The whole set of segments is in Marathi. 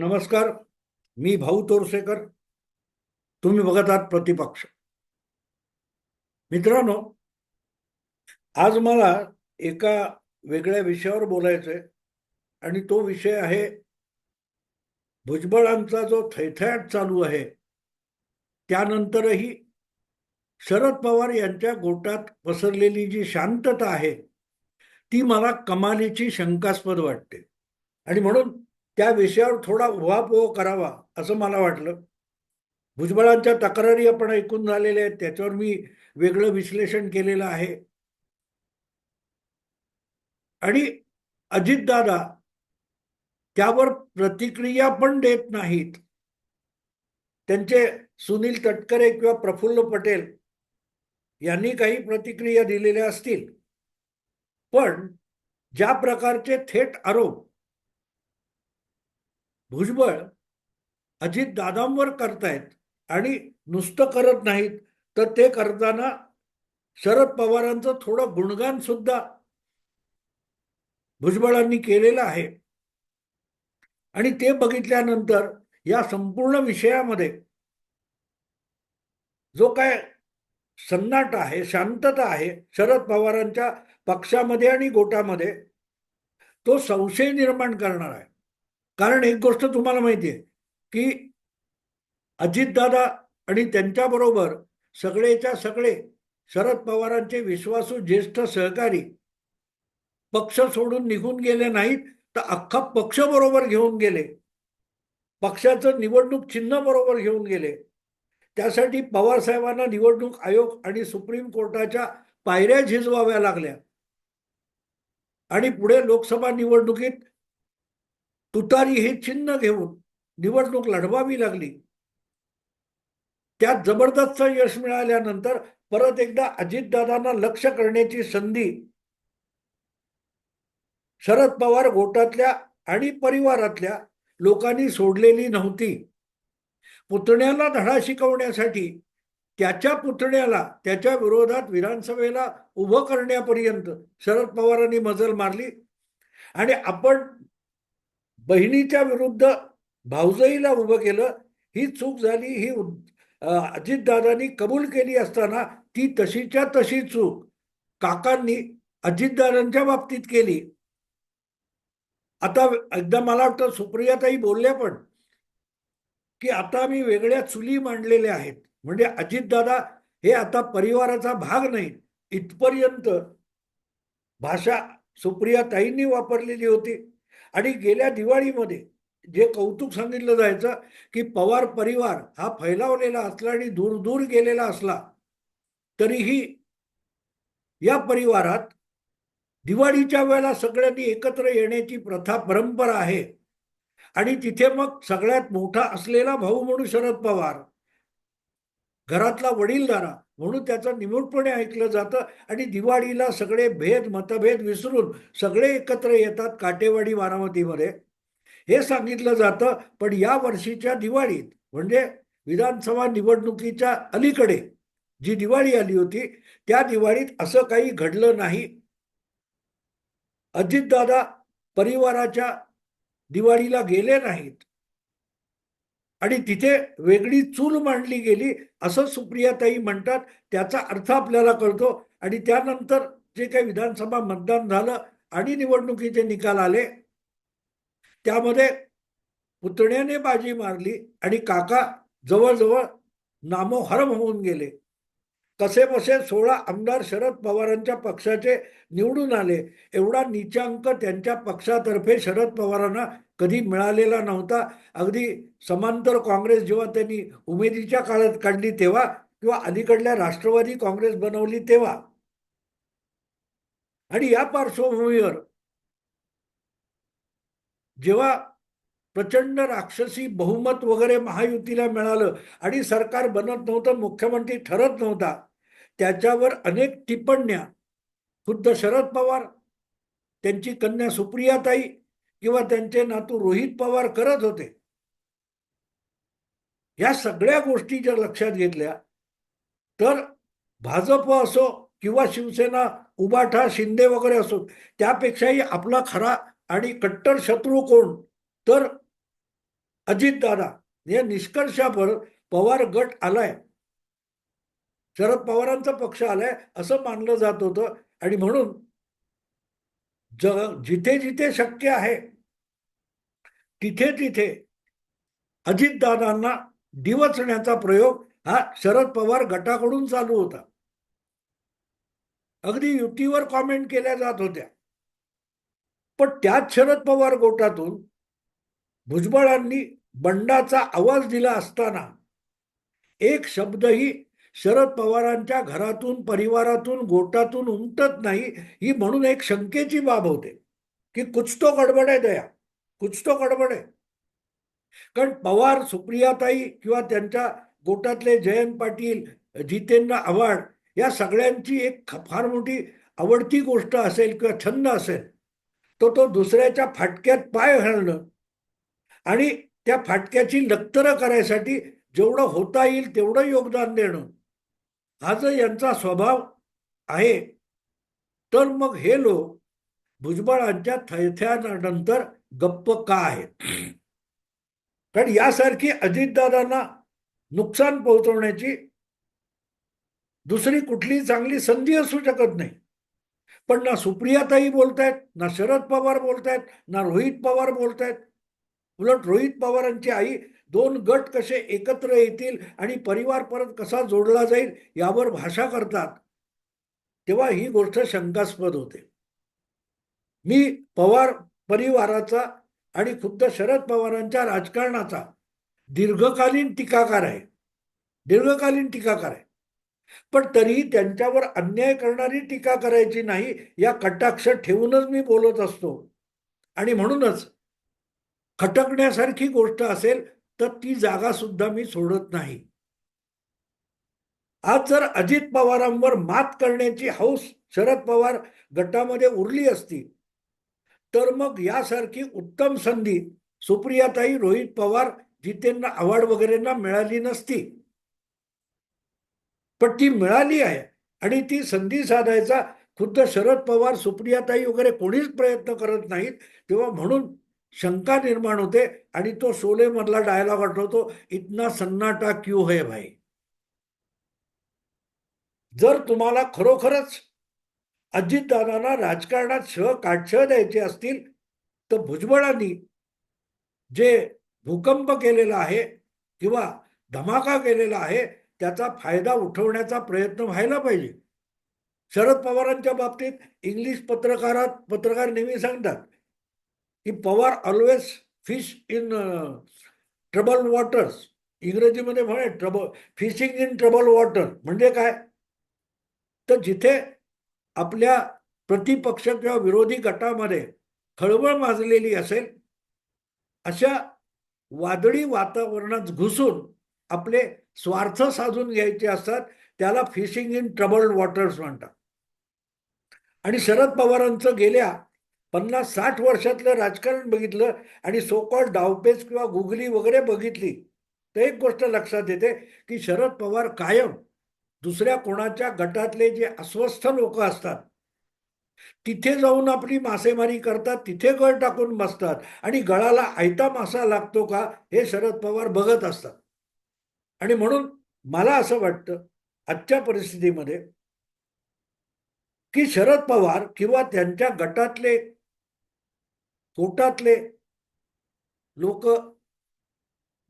नमस्कार मी भाऊ तोरसेकर. तुम्ही बघत आहात प्रतिपक्ष. मित्रांनो आज मला एका वेगळ्या विषयावर बोलायचंय आणि तो विषय आहे भुजबळांचा जो थैथयाट चालू आहे त्यानंतरही शरद पवार यांच्या गोटात पसरलेली जी शांतता आहे ती मला कमालीची शंकास्पद वाटते. आणि म्हणून त्या विषयावर थोडा उहापोह करावा असं मला वाटलं. भुजबळांच्या तक्रारी आपण ऐकून झालेल्या आहेत त्याच्यावर मी वेगळं विश्लेषण केलेलं आहे. आणि अजितदादा त्यावर प्रतिक्रिया पण देत नाहीत. त्यांचे सुनील तटकरे किंवा प्रफुल्ल पटेल यांनी काही प्रतिक्रिया दिलेल्या असतील. पण ज्या प्रकारचे थेट आरोप भुजबळ अजित दादांवर करतायत आणि नुसतं करत नाहीत तर ते करताना शरद पवारांचं थोडं गुणगान सुद्धा भुजबळांनी केलेलं आहे. आणि ते बघितल्यानंतर या संपूर्ण विषयामध्ये जो काय सन्नाट आहे शांतता आहे शरद पवारांच्या पक्षामध्ये आणि गोटामध्ये तो संशय निर्माण करणार आहे. कारण एक गोष्ट तुम्हाला माहिती आहे की अजितदादा आणि त्यांच्याबरोबर सगळेच्या सगळे शरद पवारांचे विश्वासू ज्येष्ठ सहकारी पक्ष सोडून निघून गेले नाहीत तर अख्खा पक्ष बरोबर घेऊन गेले. पक्षाचं निवडणूक चिन्ह बरोबर घेऊन गेले. त्यासाठी पवार साहेबांना निवडणूक आयोग आणि सुप्रीम कोर्टाच्या पायऱ्या झिजवाव्या लागल्या. आणि पुढे लोकसभा निवडणुकीत तुतारी हे चिन्ह घेऊन निवडणूक लढवावी लागली. त्यात जबरदस्त यश मिळाल्यानंतर परत एकदा अजितदादांना लक्ष करण्याची संधी शरद पवार गोटातल्या आणि परिवारातल्या लोकांनी सोडलेली नव्हती. पुतण्याला धडा शिकवण्यासाठी त्याच्या पुतण्याला त्याच्या विरोधात विधानसभेला उभं करण्यापर्यंत शरद पवारांनी मजल मारली. आणि आपण बहिणीच्या विरुद्ध भाऊजईला उभं केलं ही चूक झाली ही अजितदादांनी कबूल केली असताना ती तशीच्या तशी चूक काकांनी अजितदादांच्या बाबतीत केली. आता एकदा मला वाटतं सुप्रियाताई बोलल्या पण की आता मी वेगळ्या चुली मांडलेल्या आहेत. म्हणजे अजितदादा हे आता परिवाराचा भाग नाही इथपर्यंत भाषा सुप्रियाताईंनी वापरलेली होती. आणि गेल्या दिवाळीमध्ये जे कौतुक सांगितलं जायचं की पवार परिवार हा फैलावलेला असला आणि दूर दूर गेलेला असला तरीही या परिवारात दिवाळीच्या वेळेला सगळ्यांनी एकत्र येण्याची प्रथा परंपरा आहे. आणि तिथे मग सगळ्यात मोठा असलेला भाऊ म्हणून शरद पवार घरातला वडीलधारा म्हणून त्याचं निमूटपणे ऐकलं जातं आणि दिवाळीला सगळे भेद मतभेद विसरून सगळे एकत्र येतात काटेवाडी बारामतीमध्ये हे सांगितलं जातं पण या वर्षीच्या दिवाळीत म्हणजे विधानसभा निवडणुकीच्या अलीकडे जी दिवाळी आली होती त्या दिवाळीत असं काही घडलं नाही. अजितदादा परिवाराच्या दिवाळीला गेले नाहीत. आणि तिथे वेगळी चूल मांडली गेली असं सुप्रियाताई म्हणतात. त्याचा अर्थ आपल्याला कळतो. आणि त्यानंतर जे काही विधानसभा मतदान झालं आणि निवडणुकीचे निकाल आले त्यामध्ये पुतण्याने बाजी मारली आणि काका जवळजवळ नामोहरम होऊन गेले. कसे बसे सोळा आमदार शरद पवारांच्या पक्षाचे निवडून आले. एवढा नीचांक त्यांच्या पक्षातर्फे शरद पवारांना कधी मिळालेला नव्हता. अगदी समांतर काँग्रेस जेव्हा त्यांनी उमेदीच्या काळात काढली तेव्हा किंवा अलीकडल्या राष्ट्रवादी काँग्रेस बनवली तेव्हा. आणि या पार्श्वभूमीवर जेव्हा प्रचंड राक्षसी बहुमत वगैरे महायुतीला मिळालं आणि सरकार बनत नव्हतं मुख्यमंत्री ठरत नव्हता त्याच्यावर अनेक टिप्पण्या. खुद्द शरद पवार त्यांची कन्या सुप्रियाताई किंवा त्यांचे नातू रोहित पवार करत होते. या सगळ्या गोष्टी जर लक्षात घेतल्या तर भाजप असो किंवा शिवसेना उबाठा शिंदे वगैरे असो त्यापेक्षाही आपला खरा आणि कट्टर शत्रू कोण? तर अजितदादा. या निष्कर्षावर पवार गट आलाय. शरद पवारांचा पक्ष आलाय असं मानलं जात होतं. आणि म्हणून ज जिथे जिथे शक्य आहे तिथे तिथे अजितदादांना दिवचण्याचा प्रयोग हा शरद पवार गटाकडून चालू होता. अगदी युतीवर कॉमेंट केल्या जात होत्या. पण त्याच शरद पवार गोटातून भुजबळांनी बंडाचा आवाज दिला असताना एक शब्दही शरद पवारांच्या घरातून परिवारातून गोटातून उमटत नाही ही म्हणून एक शंकेची बाब होते. की कुछ तो गडबड आहे दया. कुछ तो गडबड आहे. कारण पवार सुप्रियाताई किंवा त्यांच्या गोटातले जयंत पाटील जितेंद्र आव्हाड या सगळ्यांची एक फार मोठी आवडती गोष्ट असेल किंवा छंद असेल तो तो दुसऱ्याच्या फाटक्यात पाय घालणं आणि त्या फाटक्याची लक्तरं करायसाठी जेवढं होता येईल तेवढं योगदान देणं. हा जर यांचा स्वभाव आहे. तर मग हे लोक भुजबळांच्या थैथ्यानंतर गप्प का आहेत? कारण यासारखी अजितदादांना नुकसान पोहोचवण्याची दुसरी कुठली चांगली संधी असू शकत नाही. पण ना सुप्रियाताई बोलतायत ना शरद पवार बोलतायत ना रोहित पवार बोलतायत. उलट रोहित पवारांची आई दोन गट कसे एकत्र येतील आणि परिवार परत कसा जोडला जाईल यावर भाषा करतात. तेव्हा ही गोष्ट शंकास्पद होते. मी पवार परिवाराचा आणि खुद्द शरद पवारांच्या राजकारणाचा दीर्घकालीन टीकाकार आहे. दीर्घकालीन टीकाकार आहे. पण तरीही त्यांच्यावर अन्याय करणारी टीका करायची नाही या कटाक्ष ठेवूनच मी बोलत असतो. आणि म्हणूनच खटकण्यासारखी गोष्ट असेल तर ती जागा सुद्धा मी सोडत नाही. आज जर अजित पवारांवर मात करण्याची हौस शरद पवार गटामध्ये उरली असती तर मग यासारखी उत्तम संधी सुप्रियाताई रोहित पवार जितेंद्र आव्हाड वगैरेंना मिळाली नसती. पण ती मिळाली आहे आणि ती संधी साधायचा खुद्द शरद पवार सुप्रियाताई वगैरे कोणीच प्रयत्न करत नाहीत. तेव्हा म्हणून शंका निर्माण होते आणि तो शोले मधला डायलॉग आठवतो इतना सन्नाटा क्यू है भाई? जर तुम्हाला खरोखरच अजितदादांना राजकारणात श काटश द्यायचे असतील तर भुजबळांनी जे भूकंप केलेला आहे किंवा धमाका केलेला आहे त्याचा फायदा उठवण्याचा प्रयत्न व्हायला पाहिजे. शरद पवारांच्या बाबतीत इंग्लिश पत्रकारात पत्रकार नेहमी सांगतात की Pawar always fish in trouble waters इंग्रजीमध्ये म्हणे trouble fishing in trouble water म्हणजे काय? तर जिथे आपल्या प्रतिपक्ष किंवा विरोधी गटामध्ये खळबळ माजलेली असेल अशा वादळी वातावरणात घुसून आपले स्वार्थ साधून घ्यायचे असतात त्याला फिशिंग इन ट्रबल्ड वॉटर्स म्हणतात. आणि शरद पवारांचं गेल्या पन्नास साठ वर्षातलं राजकारण बघितलं आणि सोकॉल डावपेच किंवा गुगली वगैरे बघितली तर एक गोष्ट लक्षात येते की शरद पवार कायम दुसऱ्या कोणाच्या गटातले जे अस्वस्थ लोक असतात तिथे जाऊन आपली मासेमारी करतात तिथे गळ टाकून बसतात आणि गळाला आयता मासा लागतो का हे शरद पवार बघत असतात. आणि म्हणून मला असं वाटतं आजच्या परिस्थितीमध्ये की शरद पवार किंवा त्यांच्या गटातले कोटातले लोक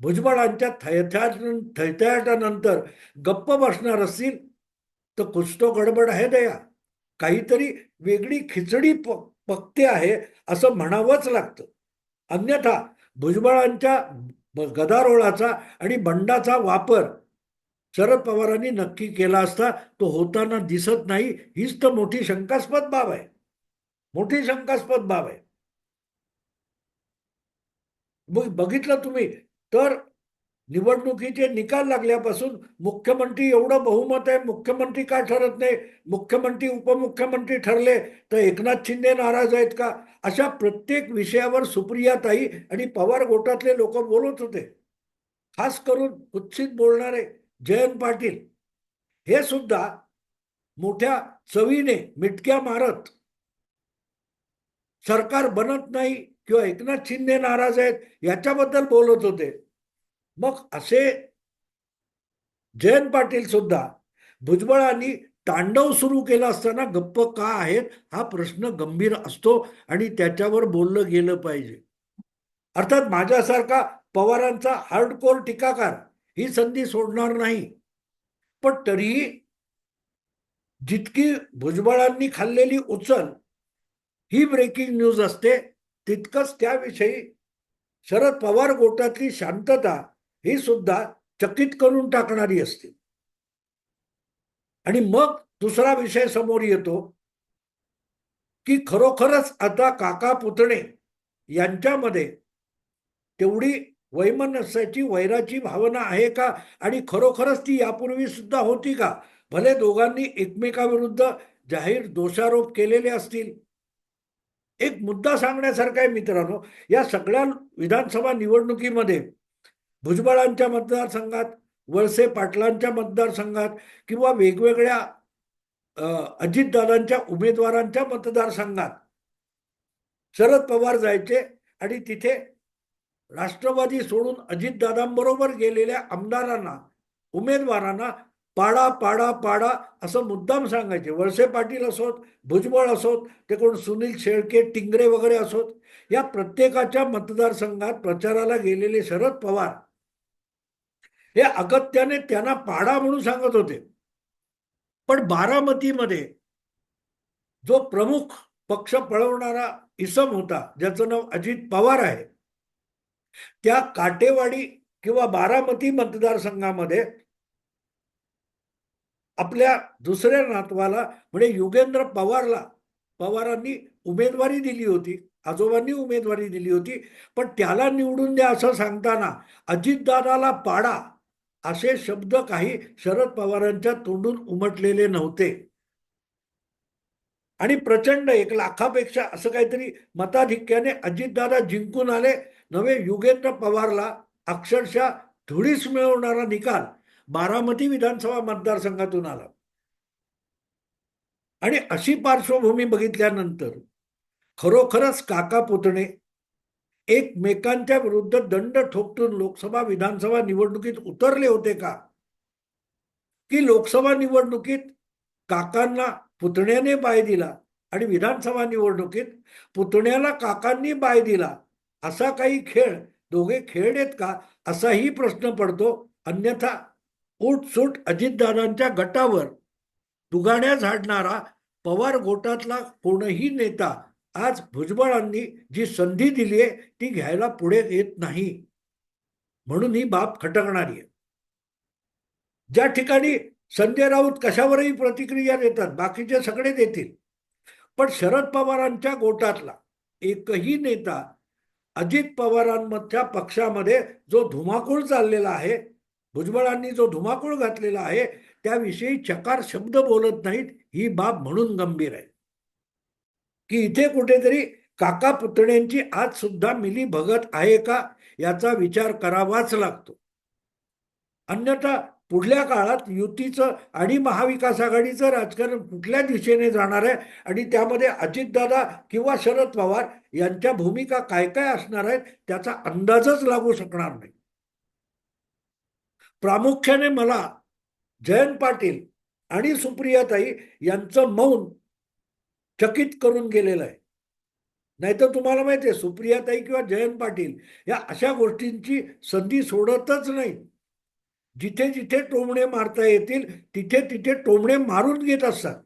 भुजबळांच्या थैथ्यात थैथ्याटानंतर गप्प बसणार असतील तर कुछ गडबड आहे दया. काहीतरी वेगळी खिचडी प पक्ते आहे असं म्हणावंच लागतं. अन्यथा भुजबळांच्या गदारोळाचा आणि बंडाचा वापर शरद पवारांनी नक्की केला असता तो होताना दिसत नाही हीच तर मोठी शंकास्पद बाब आहे. मोठी शंकास्पद बाब आहे. बघितलं तुम्ही. तर निवडणुकीचे निकाल लागल्यापासून मुख्यमंत्री एवढं बहुमत आहे मुख्यमंत्री का ठरत नाही? मुख्यमंत्री उपमुख्यमंत्री ठरले तर एकनाथ शिंदे नाराज आहेत का? अशा प्रत्येक विषयावर सुप्रियाताई आणि पवार गोटातले लोक बोलत होते. खास करून कुत्सित बोलणारे जयंत पाटील. हे सुद्धा मोठ्या चवीने मिटक्या मारत सरकार बनत नाही किंवा एकनाथ शिंदे नाराज आहेत याच्याबद्दल बोलत होते. मग असे जयंत पाटील सुद्धा भुजबळांनी तांडव सुरू केला असताना गप्प का आहेत हा प्रश्न गंभीर असतो आणि त्याच्यावर बोललं गेलं पाहिजे. अर्थात माझ्यासारखा पवारांचा हार्डकोर टीकाकार ही संधी सोडणार नाही. पण तरीही जितकी भुजबळांनी खाल्लेली उचल ही ब्रेकिंग न्यूज असते. तितकंच त्याविषयी शरद पवार गोटातली शांतता ही सुद्धा चकित करून टाकणारी असते. आणि मग दुसरा विषय समोर येतो की खरोखरच आता काका पुतणे यांच्यामध्ये तेवढी वैमनस्याची वैराची भावना आहे का? आणि खरोखरच ती यापूर्वी सुद्धा होती का? भले दोघांनी एकमेकाविरुद्ध जाहीर दोषारोप केलेले असतील. एक मुद्दा सांगण्यासारखा आहे मित्रांनो या सगळ्या विधानसभा निवडणुकीमध्ये भुजबळांच्या मतदारसंघात वळसे पाटलांच्या मतदारसंघात किंवा वेगवेगळ्या अजितदादांच्या उमेदवारांच्या मतदारसंघात शरद पवार जायचे आणि तिथे राष्ट्रवादी सोडून अजितदादांबरोबर गेलेल्या आमदारांना उमेदवारांना पाडा पाडा पाडा असं मुद्दाम सांगायचे. वळसे पाटील असोत भुजबळ असोत ते कोण सुनील शेळके टिंगरे वगैरे असोत या प्रत्येकाच्या मतदारसंघात प्रचाराला गेलेले शरद पवार हे अगत्याने त्यांना पाडा म्हणून सांगत होते. पण बारामतीमध्ये जो प्रमुख पक्ष पळवणारा इसम होता ज्याचं नाव अजित पवार आहे त्या काटेवाडी किंवा बारामती मतदारसंघामध्ये आपल्या दुसऱ्या नातवाला म्हणजे युगेंद्र पवारला पवारांनी उमेदवारी दिली होती आजोबांनी उमेदवारी दिली होती पण त्याला निवडून द्या असं सांगताना अजितदादाला पाडा असे शब्द काही शरद पवारांच्या तोंडून उमटलेले नव्हते. आणि प्रचंड एक लाखापेक्षा असं काहीतरी मताधिक्याने अजितदादा जिंकून आले. नवे युगेंद्र पवारला अक्षरशः धुळीस मिळवणारा निकाल बारामती विधानसभा मतदारसंघातून आला. आणि अशी पार्श्वभूमी बघितल्यानंतर खरोखरच काका पुतणे एकमेकांच्या विरुद्ध दंड ठोकतून लोकसभा विधानसभा निवडणुकीत उतरले होते का? की लोकसभा निवडणुकीत काकांना पुतण्याने बाय दिला आणि विधानसभा निवडणुकीत पुतण्याला काकांनी बाय दिला? असा काही खेळ दोघे खेळलेत का? असाही प्रश्न पडतो. अन्यथा उठसूट अजितदादांच्या गटावर दुगाड्या झाडणारा पवार गोटातला कोणही नेता आज भुजबळांनी जी संधी दिली आहे ती घ्यायला पुढे येत नाही. म्हणून ही बाब खटकणारी आहे. ज्या ठिकाणी संजय राऊत कशावरही प्रतिक्रिया देतात बाकीचे सगळे देतील. पण शरद पवारांच्या गोटातला एकही नेता अजित पवारांमधल्या पक्षामध्ये जो धुमाकूळ चाललेला आहे भुजबळांनी जो धुमाकूळ घातलेला आहे त्याविषयी चकार शब्द बोलत नाहीत ही बाब म्हणून गंभीर आहे. की इथे कुठेतरी काका पुतण्यांची आज सुद्धा मिली भगत आहे का याचा विचार करावाच लागतो. अन्यथा पुढल्या काळात युतीचं आणि महाविकास आघाडीचं राजकारण कुठल्या दिशेने जाणार आहे आणि त्यामध्ये अजितदादा किंवा शरद पवार यांच्या भूमिका काय काय असणार आहेत त्याचा अंदाजच लागू शकणार नाही. प्रामुख्याने मला जयंत पाटील आणि सुप्रियाताई यांचं मौन चकित करून गेलेलं आहे. नाहीतर तुम्हाला माहिती आहे सुप्रियाताई किंवा जयंत पाटील या अशा गोष्टींची संधी सोडतच नाही. जिथे जिथे टोमणे मारता येतील तिथे तिथे टोमणे मारून घेत असतात.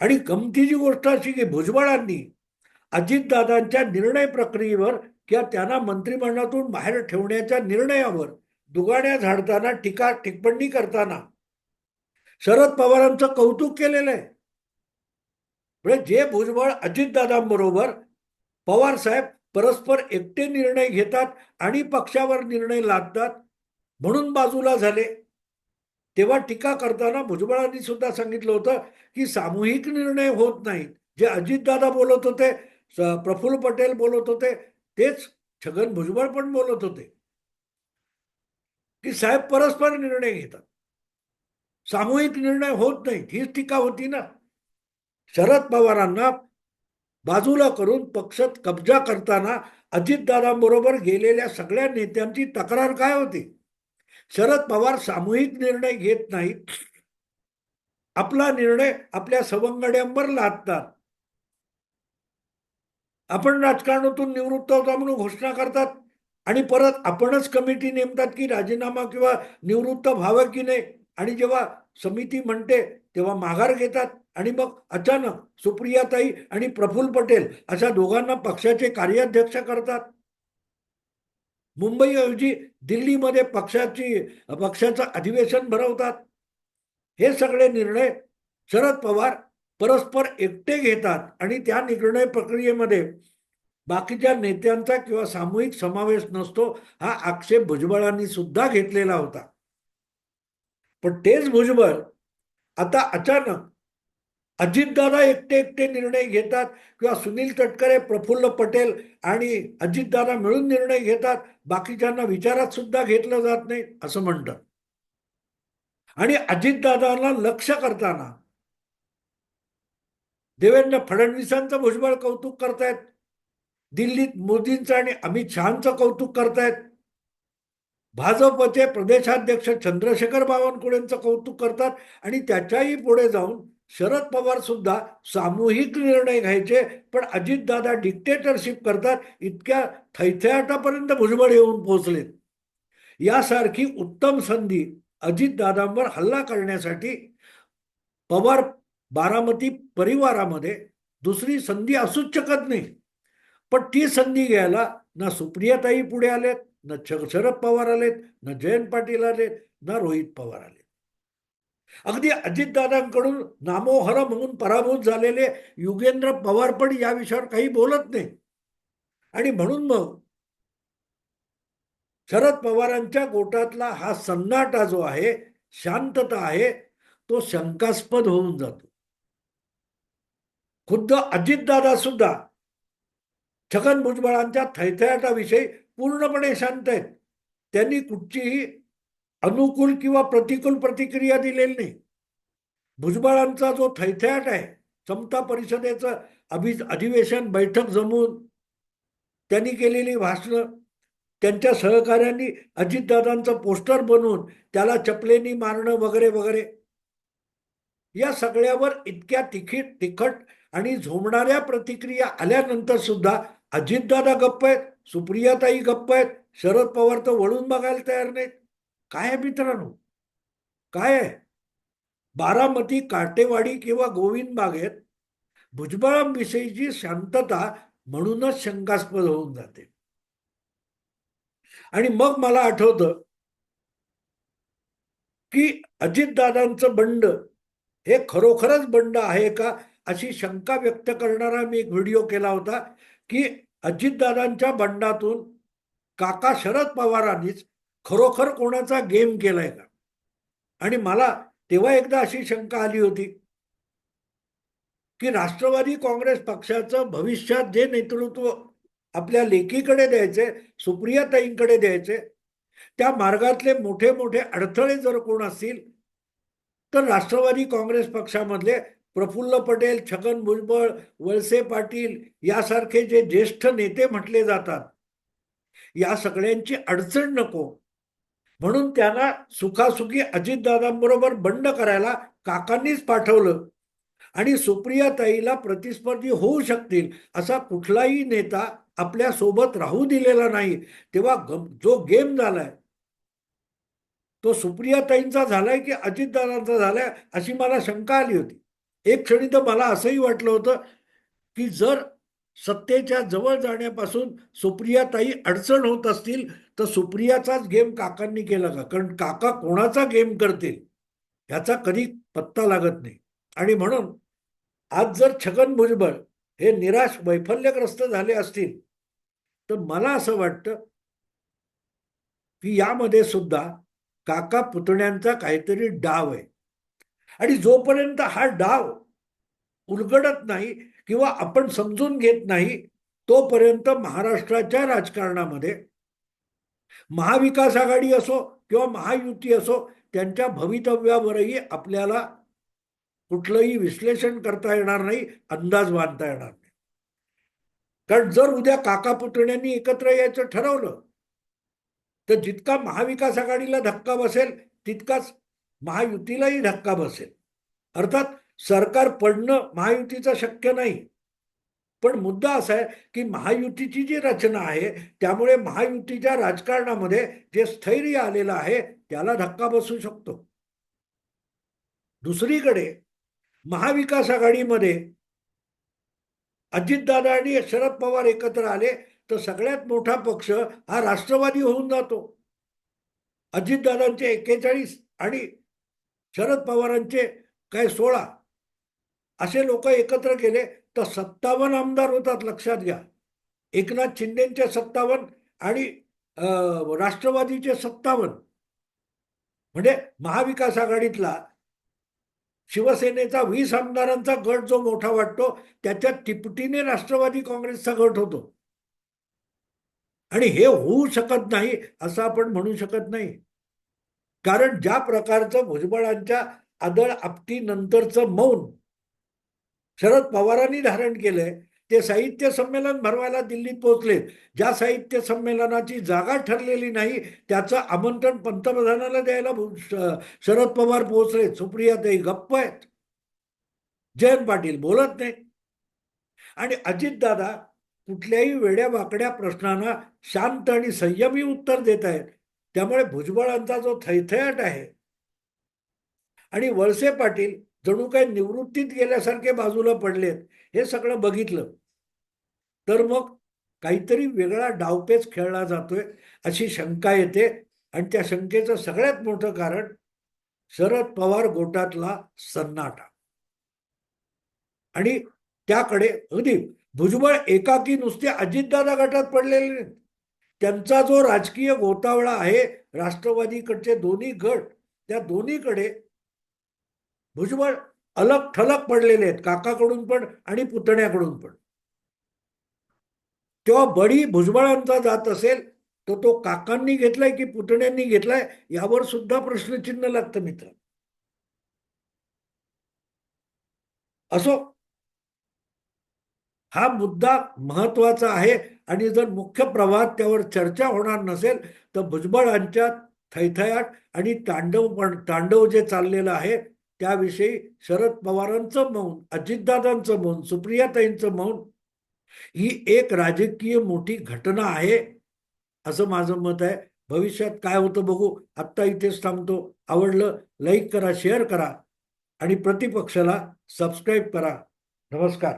आणि गमतीची गोष्ट अशी की भुजबळांनी अजितदादांच्या निर्णय प्रक्रियेवर किंवा त्यांना मंत्रिमंडळातून बाहेर ठेवण्याच्या निर्णयावर दुगाड्या झाडताना टीका टिप्पणी करताना शरद पवारांचं कौतुक केलेलं आहे. म्हणजे जे भुजबळ अजितदादांबरोबर पवार साहेब परस्पर एकटे निर्णय घेतात आणि पक्षावर निर्णय लादतात म्हणून बाजूला झाले. तेव्हा टीका करताना भुजबळांनी सुद्धा सांगितलं होतं की सामूहिक निर्णय होत नाहीत. जे अजितदादा बोलत होते प्रफुल्ल पटेल बोलत होते तेच छगन भुजबळ पण बोलत होते. की साहेब परस्पर निर्णय घेतात. सामूहिक निर्णय होत नाहीत हीच टीका होती ना. शरद पवारांना बाजूला करून पक्षात कब्जा करताना अजितदादांबरोबर गेलेल्या सगळ्या नेत्यांची तक्रार काय होती? शरद पवार सामूहिक निर्णय घेत नाहीत. आपला निर्णय आपल्या सवंगड्यांवर लादतात. आपण राजकारणातून निवृत्त होता म्हणून घोषणा करतात. आणि परत आपणच कमिटी नेमतात की राजीनामा किंवा निवृत्त व्हावं की नाही. आणि जेव्हा समिती म्हणते तेव्हा माघार घेतात. आणि मग अचानक सुप्रियाताई आणि प्रफुल्ल पटेल अशा दोघांना पक्षाचे कार्याध्यक्ष करतात. मुंबईऐवजी दिल्लीमध्ये पक्षाची पक्षाचं अधिवेशन भरवतात. हे सगळे निर्णय शरद पवार परस्पर एकटे घेतात आणि त्या निर्णय प्रक्रियेमध्ये बाकीच्या नेत्यांचा किंवा सामूहिक समावेश नसतो हा आक्षेप भुजबळांनी सुद्धा घेतलेला होता. पण तेच भुजबळ आता अचानक अजितदादा एकटे एकटे निर्णय घेतात किंवा सुनील तटकरे प्रफुल्ल पटेल आणि अजितदादा मिळून निर्णय घेतात बाकीच्यांना विचारात सुद्धा घेतलं जात नाही असं म्हणतात. आणि अजितदादांना लक्ष करताना देवेंद्र फडणवीसांचं भुजबळ कौतुक करतायत. दिल्लीत मोदींचं आणि अमित शहाचं कौतुक करतायत. भाजपचे प्रदेशाध्यक्ष चंद्रशेखर बावनकुळेंचं कौतुक करतात आणि त्याच्याही पुढे जाऊन शरद पवार सुद्धा सामूहिक निर्णय घ्यायचे पण अजितदादा डिक्टेटरशिप करतात इतक्या थैथयाटापर्यंत भुजबळ येऊन पोहोचलेत. यासारखी उत्तम संधी अजितदादांवर हल्ला करण्यासाठी पवार बारामती परिवारामध्ये दुसरी संधी असूच शकत नाही. पण ती संधी घ्यायला ना सुप्रियाताई पुढे आलेत न शरद पवार आलेत न जयंत पाटील आलेत ना रोहित पवार आलेत. अगदी अजितदादांकडून नामोहर म्हणून पराभूत झालेले युगेंद्र पवार पण या विषयावर काही बोलत नाही. आणि म्हणून मग शरद पवारांच्या गोटातला हा सन्नाटा जो आहे शांतता आहे तो शंकास्पद होऊन जातो. खुद्द अजितदादा सुद्धा छगन भुजबळांच्या थैथयाटाविषयी पूर्णपणे शांत आहेत. त्यांनी कुठचीही अनुकूल किंवा प्रतिकूल प्रतिक्रिया दिलेली नाही. भुजबळांचा जो थैथयाट आहे समता परिषदेचं अभि अधिवेशन बैठक जमून त्यांनी केलेली भाषणं त्यांच्या सहकाऱ्यांनी अजितदादांचं पोस्टर बनवून त्याला चपलेनी मारणं वगैरे वगैरे या सगळ्यावर इतक्या तिखीट तिखट आणि झोमणाऱ्या प्रतिक्रिया आल्यानंतर सुद्धा अजितदादा गप्प आहेत सुप्रियाताई गप्प आहेत शरद पवार तर वळून बघायला तयार नाहीत. काय आहे मित्रांनो? काय आहे? बारामती काटेवाडी किंवा गोविंद बागेत भुजबळांविषयीची शांतता म्हणूनच शंकास्पद होऊन जाते. आणि मग मला आठवतं की अजितदादांचं बंड हे खरोखरच बंड आहे का? अशी शंका व्यक्त करणारा मी एक व्हिडिओ केला होता की अजितदादांच्या बंडातून काका शरद पवारांनीच खरोखर कोणाचा गेम केलाय का? आणि मला तेव्हा एकदा अशी शंका आली होती की राष्ट्रवादी काँग्रेस पक्षाचं भविष्यात जे नेतृत्व आपल्या लेकीकडे द्यायचे सुप्रियाताईंकडे द्यायचे त्या मार्गातले मोठे मोठे अडथळे जर कोण असतील तर राष्ट्रवादी काँग्रेस पक्षामधले प्रफुल्ल पटेल छगन भुजबळ वळसे पाटील यासारखे जे ज्येष्ठ नेते म्हटले जातात या सगळ्यांची अडचण नको. म्हणून त्यांना सुखासुखी अजितदादांबरोबर बंड करायला काकांनीच पाठवलं. आणि सुप्रियाताईला प्रतिस्पर्धी होऊ शकतील असा कुठलाही नेता आपल्यासोबत राहू दिलेला नाही. तेव्हा जो गेम झालाय तो सुप्रियाताईंचा झालाय की अजितदादांचा झालाय अशी मला शंका आली होती. एक क्षणी तर मला असंही वाटलं होतं की जर सत्तेच्या जवळ जाण्यापासून सुप्रियाताई अडचण होत असतील तर सुप्रियाचाच गेम काकांनी केला का? कारण काका कोणाचा गेम करतील? ह्याचा कधी पत्ता लागत नाही. आणि म्हणून आज जर छगन भुजबळ हे निराश वैफल्यग्रस्त झाले असतील तर मला असं वाटतं की यामध्ये सुद्धा काका पुतण्यांचा काहीतरी डाव आहे. आणि जोपर्यंत हा डाव उलगडत नाही किंवा आपण समजून घेत नाही तोपर्यंत महाराष्ट्राच्या राजकारणामध्ये महाविकास आघाडी असो किंवा महायुती असो त्यांच्या भवितव्यावरही आपल्याला कुठलंही विश्लेषण करता येणार नाही अंदाज बांधता येणार नाही. कारण जर उद्या काका पुतण्यांनी एकत्र यायचं ठरवलं तर जितका महाविकास आघाडीला धक्का बसेल तितकाच महायुतीलाही धक्का बसेल. अर्थात सरकार पडणं महायुतीचं शक्य नाही. पण मुद्दा असा आहे की महायुतीची जी रचना आहे त्यामुळे महायुतीच्या राजकारणामध्ये जे स्थैर्य आलेलं आहे त्याला धक्का बसू शकतो. दुसरीकडे महाविकास आघाडीमध्ये अजितदादा आणि शरद पवार एकत्र आले तर सगळ्यात मोठा पक्ष हा राष्ट्रवादी होऊन जातो. अजितदादांचे एक्केचाळीस आणि शरद पवारांचे काय सोळा असे लोक एकत्र केले तर सत्तावन्न आमदार होतात लक्षात घ्या. एकनाथ शिंदेचे सत्तावन्न आणि राष्ट्रवादीचे सत्तावन्न. म्हणजे महाविकास आघाडीतला शिवसेनेचा वीस आमदारांचा गट जो मोठा वाटतो त्याच्या तिपटीने राष्ट्रवादी काँग्रेसचा गट होतो. आणि हे होऊ शकत नाही असं आपण म्हणू शकत नाही. कारण ज्या प्रकारचं भुजबळांच्या आदळ आपटीनंतरचं मौन शरद पवारांनी धारण केलंय ते साहित्य संमेलन भरवायला दिल्लीत पोहोचले ज्या साहित्य संमेलनाची जागा ठरलेली नाही त्याचं आमंत्रण पंतप्रधानाला द्यायला शरद पवार पोहोचले सुप्रियाताई गप्प आहेत. जयंत पाटील बोलत नाही आणि अजितदादा कुठल्याही वेड्या वाकड्या प्रश्नांना शांत आणि संयमी उत्तर देत आहेत त्यामुळे भुजबळांचा जो थैथयाट आहे आणि वळसे पाटील जणू काही निवृत्तीत गेल्यासारखे बाजूला पडलेत हे सगळं बघितलं. तर मग काहीतरी वेगळा डावपेच खेळला जातोय अशी शंका येते आणि त्या शंकेचं सगळ्यात मोठं कारण शरद पवार गोटातला सन्नाटा. आणि त्याकडे अगदी भुजबळ एकाकी नुसते अजितदादा गटात पडलेले नाहीत. त्यांचा जो राजकीय गोतावळा आहे राष्ट्रवादीकडचे दोन्ही गट त्या दोन्हीकडे भुजबळ अलग ठलक पडलेले आहेत काकाकडून पण आणि पुतण्याकडून पण. तेव्हा बडी भुजबळांचा जात असेल तर तो काकांनी घेतलाय की पुतण्यांनी घेतलाय यावर सुद्धा प्रश्नचिन्ह लागतं मित्र. असो हा मुद्दा महत्त्वाचा आहे आणि जर मुख्य प्रवाहात त्यावर चर्चा होणार नसेल तर भुजबळांच्या थैथयाट आणि तांडव पण तांडव जे चाललेलं आहे त्याविषयी शरद पवारांचं मौन अजितदादांचं मौन सुप्रियाताईंचं मौन ही एक राजकीय मोठी घटना आहे असं माझं मत आहे. भविष्यात काय होतं बघू. आत्ता इथेच थांबतो. आवडलं लाईक करा शेअर करा आणि प्रतिपक्षाला सबस्क्राईब करा. नमस्कार.